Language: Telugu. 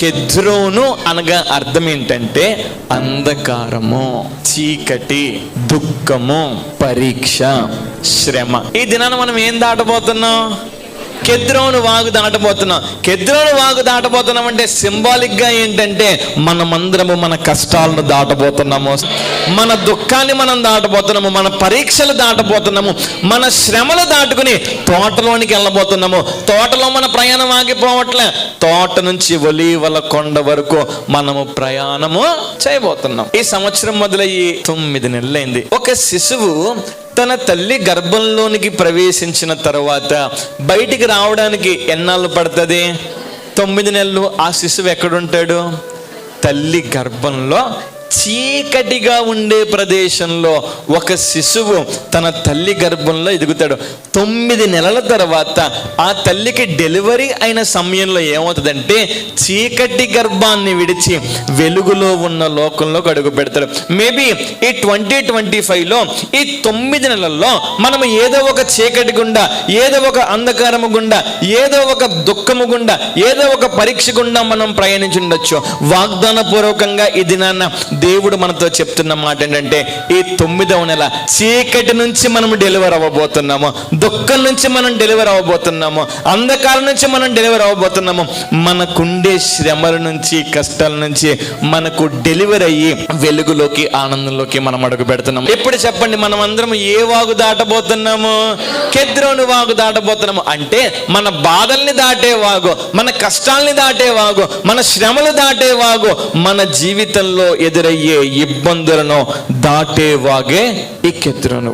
కెద్రోను అనగా అర్థం ఏంటంటే అంధకారము చీకటి దుఃఖము పరీక్ష శ్రమ. ఈ దినాన మనం ఏం దాటబోతున్నాం? కెద్రోను వాగు దాటబోతున్నాం. కెద్రోను వాగు దాటబోతున్నాం అంటే సింబాలిక్గా ఏంటంటే మనమందరము మన కష్టాలను దాటబోతున్నాము. మన దుఃఖాన్ని మనం దాటబోతున్నాము. మన పరీక్షలు దాటబోతున్నాము. మన శ్రమలు దాటుకుని తోటలోనికి వెళ్ళబోతున్నాము. తోటలో మన ప్రయాణం ఆగిపోవట్లే. తోట నుంచి ఒలీవల కొండ వరకు మనము ప్రయాణము చేయబోతున్నాం. ఈ సంవత్సరం మొదలయ్యి తొమ్మిది నెలలైంది. ఒక శిశువు తన తల్లి గర్భంలోనికి ప్రవేశించిన తర్వాత బయటికి రావడానికి ఎన్నాళ్ళు పడుతుంది? తొమ్మిది నెలలు. ఆ శిశువు ఎక్కడుంటాడు? తల్లి గర్భంలో చీకటిగా ఉండే ప్రదేశంలో ఒక శిశువు తన తల్లి గర్భంలో ఎదుగుతాడు. తొమ్మిది నెలల తర్వాత ఆ తల్లికి డెలివరీ అయిన సమయంలో ఏమవుతుందంటే చీకటి గర్భాన్ని విడిచి వెలుగులో ఉన్న లోకంలోకి అడుగు పెడతాడు. మేబీ ఈ ట్వంటీ ట్వంటీ ఫైవ్లో ఈ తొమ్మిది నెలల్లో మనం ఏదో ఒక చీకటి గుండా ఏదో ఒక అంధకారము గుండా ఏదో ఒక దుఃఖము గుండా ఏదో ఒక పరీక్ష గుండా మనం ప్రయాణించుండొచ్చు వాగ్దాన పూర్వకంగా ఇది నాన్న దేవుడు మనతో చెప్తున్న మాట ఏంటంటే ఈ తొమ్మిదవ నెల చీకటి నుంచి మనం డెలివర్ అవ్వబోతున్నాము దుఃఖం నుంచి మనం డెలివర్ అవ్వబోతున్నాము అంధకారం నుంచి మనం డెలివర్ అవ్వబోతున్నాము. మనకుండే శ్రమల నుంచి కష్టాల నుంచి మనకు డెలివర్ అయ్యి వెలుగులోకి ఆనందంలోకి మనం అడుగు పెడుతున్నాము. ఇప్పుడు చెప్పండి మనం అందరం ఏ వాగు దాటబోతున్నాము? కెద్రోను వాగు దాటబోతున్నాము. అంటే మన బాధల్ని దాటే వాగు మన కష్టాల్ని దాటే వాగు మన శ్రమలు దాటే వాగు మన జీవితంలో ఎదురయ్యే ఇబ్బందులను దాటేవాగే వాగే ఈ కెద్రోను